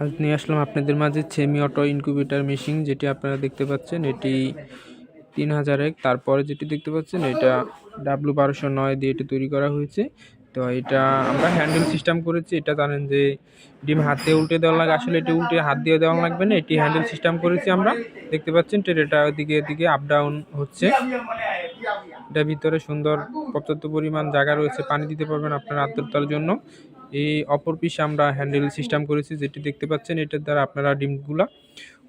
আজ নিয়ে আসলাম আপনাদের মাঝে সেমি অটো ইনকিউবেটার মেশিন যেটি আপনারা দেখতে পাচ্ছেন। এটি তিন হাজার এক, তারপরে যেটি দেখতে পাচ্ছেন, এটা ডাব্লু বারোশো নয় দিয়ে এটি তৈরি করা হয়েছে। তো এটা আমরা হ্যান্ডেল সিস্টেম করেছি। এটা জানেন যে ডিম হাতে উল্টে দেওয়া লাগে, আসলে এটি উল্টে হাত দিয়ে দেওয়া লাগবে না। এটি হ্যান্ডেল সিস্টেম করেছি আমরা। দেখতে পাচ্ছেন ট্রেটা ওদিকে এদিকে আপ ডাউন হচ্ছে। এটা ভিতরে সুন্দর পর্যাপ্ত পরিমাণ জায়গা রয়েছে, পানি দিতে পারবেন আপনার আর্দ্রতার জন্য। এই অপর পিসে আমরা হ্যান্ডেল সিস্টেম করেছি, যেটি দেখতে পাচ্ছেন, এটার দ্বারা আপনারা ডিমগুলা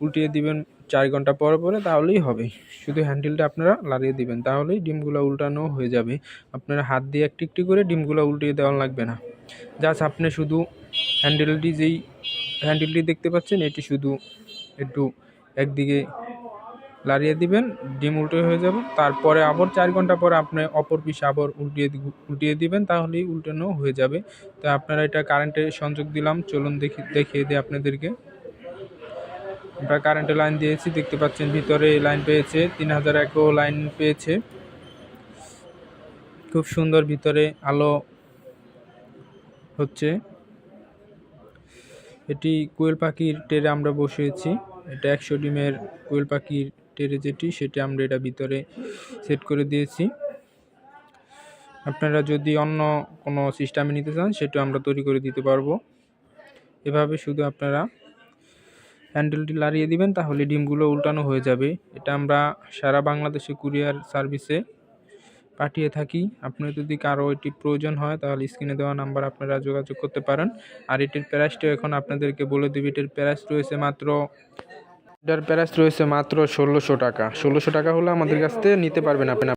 উল্টিয়ে দিবেন চার ঘণ্টা পরে পরে, তাহলেই হবে। শুধু হ্যান্ডেলটা আপনারা লাড়িয়ে দিবেন, তাহলেই ডিমগুলো উল্টানো হয়ে যাবে। আপনারা হাত দিয়ে একটি একটি করে ডিমগুলো উল্টিয়ে দেওয়া লাগবে না। জাস্ট আপনি শুধু হ্যান্ডেলটি যেই হ্যান্ডেলটি দেখতে পাচ্ছেন, এটি শুধু একটু একদিকে লাড়িয়ে দিবেন, ডিম উল্টে হয়ে যাবে। তারপরে আবার চার ঘণ্টা পরে আপনি অপর পিস আবার উল্টিয়ে উল্টিয়ে দিবেন, তাহলেই উল্টানো হয়ে যাবে। তো আপনারা এটা কারেন্টের সংযোগ দিলাম, চলুন দেখি, দেখিয়ে দিই আপনাদেরকে। আমরা কারেন্টের লাইন দিয়েছি, দেখতে পাচ্ছেন ভিতরে লাইন পেয়েছে, তিন হাজার একও লাইন পেয়েছে। খুব সুন্দর ভিতরে আলো হচ্ছে। এটি কোয়েল পাখির টেরে আমরা বসিয়েছি, এটা একশো ডিমের কোয়েল পাখির টেরে যেটি, সেটি আমরা এটা ভিতরে সেট করে দিয়েছি। আপনারা যদি অন্য কোনো সিস্টেমে নিতে চান সেটা আমরা তৈরি করে দিতে পারব। এভাবে শুধু আপনারা হ্যান্ডেলটি লাড়িয়ে দিবেন, তাহলে ডিমগুলো উল্টানো হয়ে যাবে। এটা আমরা সারা বাংলাদেশে কুরিয়ার সার্ভিসে পাঠিয়ে থাকি। আপনার যদি কারও এটি প্রয়োজন হয়, তাহলে স্ক্রিনে দেওয়া নাম্বার আপনারা যোগাযোগ করতে পারেন। আর এটির প্রাইসটা এখন আপনাদেরকে বলে দেবে, এটির প্রাইস রয়েছে মাত্র এটার প্রাইস রয়েছে মাত্র ষোলোশো টাকা। ষোলোশো টাকা হলে আমাদের কাছ থেকে নিতে পারবেন আপনি।